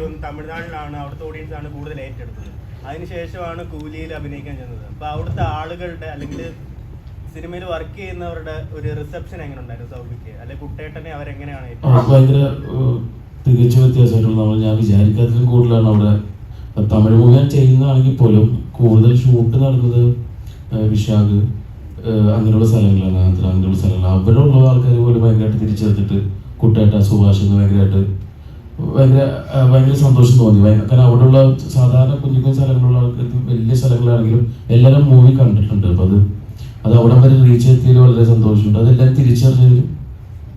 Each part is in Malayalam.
തോന്നുന്നു തമിഴ്നാട്ടിലാണ് അവിടുത്തെ ഓഡിയൻസ് ആണ് കൂടുതൽ ഏറ്റെടുത്തത്. അതിനുശേഷമാണ് കൂലിയിൽ അഭിനയിക്കാൻ ചെന്നത്. അപ്പൊ അവിടുത്തെ ആളുകളുടെ അല്ലെങ്കിൽ സിനിമയിൽ വർക്ക് ചെയ്യുന്നവരുടെ ഒരു റിസപ്ഷൻ എങ്ങനെ ഉണ്ടായിരുന്നു സൗബിക്ക്? അല്ലെ കുട്ടേട്ടനെ അവരെങ്ങനെയാണ് തികച്ച വ്യത്യാസമായിട്ടുള്ള നമ്മൾ ഞാൻ വിചാരിക്കാത്തതിലും കൂടുതലാണ് അവിടെ. തമിഴ് മൂവി ചെയ്യുന്നതാണെങ്കിൽ പോലും കൂടുതൽ ഷൂട്ട് ഏഹ്, വിശാഖ് അങ്ങനെയുള്ള സ്ഥലങ്ങളാണ് അങ്ങനെയുള്ള സ്ഥലങ്ങളാണ്. അവരുള്ള ആൾക്കാർ പോലും ഭയങ്കരമായിട്ട് തിരിച്ചെടുത്തിട്ട് കുട്ടേട്ട സുഭാഷ് ഭയങ്കരമായിട്ട് ഭയങ്കര ഭയങ്കര സന്തോഷം തോന്നി. കാരണം അവിടെയുള്ള സാധാരണ കുഞ്ഞു കുഞ്ഞു സ്ഥലങ്ങളുള്ള ആൾക്കാർക്ക് വലിയ സ്ഥലങ്ങളാണെങ്കിലും എല്ലാവരും മൂവി കണ്ടിട്ടുണ്ട്. അപ്പൊ അത് അത് അവിടെ വരെ റീച്ച് എത്തിയതിൽ വളരെ സന്തോഷമുണ്ട്. അതെല്ലാം തിരിച്ചറിഞ്ഞതിൽ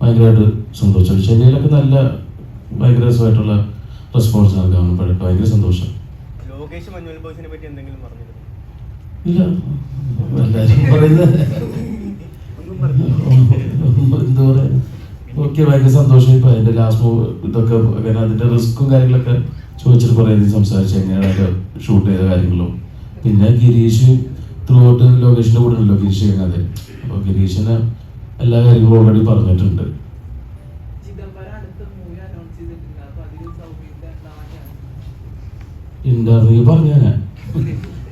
ഭയങ്കരമായിട്ട് സന്തോഷം. ചെന്നൈയിലൊക്കെ നല്ല ഭയങ്കര രസമായിട്ടുള്ള റെസ്പോൺസ് ആണ് കാണുമ്പോഴൊക്കെ ഭയങ്കര സന്തോഷം. ഇല്ല. എല്ലാവരും പറയുന്നത് ഓക്കെ ഭയങ്കര സന്തോഷം ഇപ്പൊ അതിന്റെ ലാസ്റ്റ് ഇതൊക്കെ അങ്ങനെ അതിന്റെ റിസ്ക്കും കാര്യങ്ങളൊക്കെ ചോദിച്ചിട്ട് കുറെ അധികം സംസാരിച്ചു എങ്ങനെയാണ് ഷൂട്ട് ചെയ്ത കാര്യങ്ങളും. പിന്നെ ഗിരീഷ് ത്രൂ ഔട്ട് ലോകേഷിന്റെ കൂടെ ഉണ്ടല്ലോ ഗിരീഷ് ചെയ്യുന്നത്. അപ്പൊ ഗിരീഷിന് എല്ലാ കാര്യങ്ങളും ഓൾറെഡി പറഞ്ഞിട്ടുണ്ട്. ഇന്റർവ്യൂ പറഞ്ഞു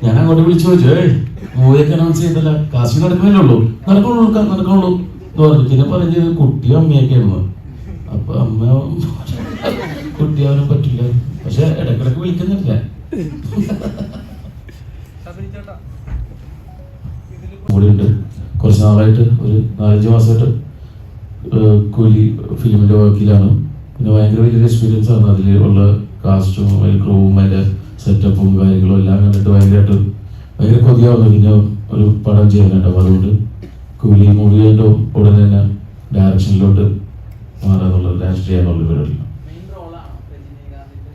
ഞാൻ അങ്ങോട്ട് വിളിച്ചു ചോദിച്ചു ഏയ് മൂവിയൊക്കെ അനൗൺസ് ചെയ്തല്ല. കാശി നടക്കുന്നല്ലേ ഉള്ളൂ. നടക്കുള്ളൂ ക- പിന്നെ പറഞ്ഞത് കുട്ടിയും അമ്മയൊക്കെ അമ്മ അപ്പൊ അമ്മ കുട്ടിയാവാനും പറ്റില്ല. പക്ഷെ ഇടക്കിടക്ക് വിളിക്കുന്നില്ല. കൂടെയുണ്ട്. കുറച്ച് നാളായിട്ട് ഒരു നാലഞ്ച് മാസമായിട്ട് കൂലി ഫിലിമിന്റെ വർക്കിലാണ് പിന്നെ ഭയങ്കര വലിയൊരു എക്സ്പീരിയൻസ് ആണ്. അതിൽ ഉള്ള കാസ്റ്റും അതിൽ ക്രൂവും അതിന്റെ സെറ്റപ്പും കാര്യങ്ങളും എല്ലാം കണ്ടിട്ട് ഭയങ്കരമായിട്ട് ഭയങ്കര കൊതിയാവുന്നു. പിന്നെ ഒരു പടം ചെയ്യാനായിട്ട് അപ്പോൾ അതുകൊണ്ട് കൂലി മൂവി ആയിട്ട് ഉടനെ തന്നെ ഡയറക്ഷനിലോട്ട് മാറാന്നുള്ളത് രാഷ്ട്രീയ ചെയ്യാന്നുള്ള പരിപാടി മെയിൻ റോളാണോ രജനീകാന്തിന്റെ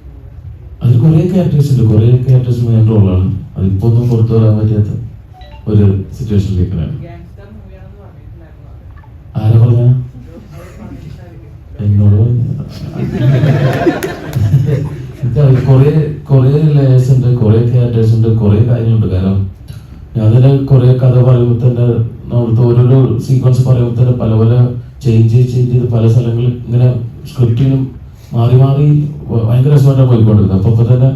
അതിൽ കുറേ ക്യാരക്ടേഴ്സ് ഉണ്ട്. കുറേ ക്യാരക്ടേഴ്സ് മെയിൻ റോളാണ് അതിപ്പോ ഒന്നും പുറത്തു വരാൻ പറ്റാത്ത ഒരു സിറ്റുവേഷനിലേക്കാണ് ആരാ പറഞ്ഞ? എന്നോട് കുറെ കുറെ ലേയേഴ്സ് ഉണ്ട് കുറെ ക്യാരക്ടേഴ്സ് ഉണ്ട് കുറേ കാര്യങ്ങളുണ്ട്. കാരണം ഞാൻ തന്നെ കുറേ കഥ പറയുമ്പോൾ തന്നെ അവിടുത്തെ ഓരോരോ സീക്വൻസ് പറയുമ്പോൾ തന്നെ പല പല ചേഞ്ച് ചേഞ്ച് ചെയ്ത് പല സ്ഥലങ്ങളിൽ ഇങ്ങനെ സ്ക്രിപ്റ്റിനും മാറി മാറി ഭയങ്കര രസമായിട്ടാണ് പോയിക്കൊണ്ടിരുന്നത്. അപ്പൊ അപ്പൊ തന്നെ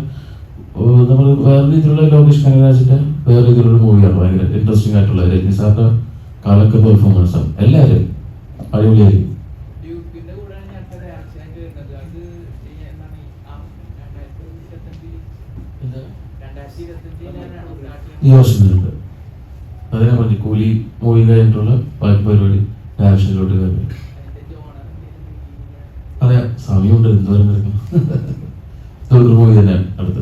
നമ്മൾ വേറെ രീതിയിലുള്ള ലോകേഷ് കനകരാജിന്റെ വേറെ രീതിയിലുള്ള മൂവിയാണ് ഭയങ്കര ഇൻട്രസ്റ്റിംഗ് ആയിട്ടുള്ള രജനി സാറിന്റെ കാലൊക്കെ പെർഫോമൻസ് ആണ്. എല്ലാവരും അടിപൊളിയായിരിക്കും ഈ വർഷത്തിലുണ്ട്. കൂലി മൂവി കഴിഞ്ഞിട്ടുള്ള പരിപാടി ഡയറക്ഷനിലോട്ട് കയറി അതെ സമയമുണ്ട്. എന്തോരം കിടക്കണം. മൂവി തന്നെ അടുത്ത.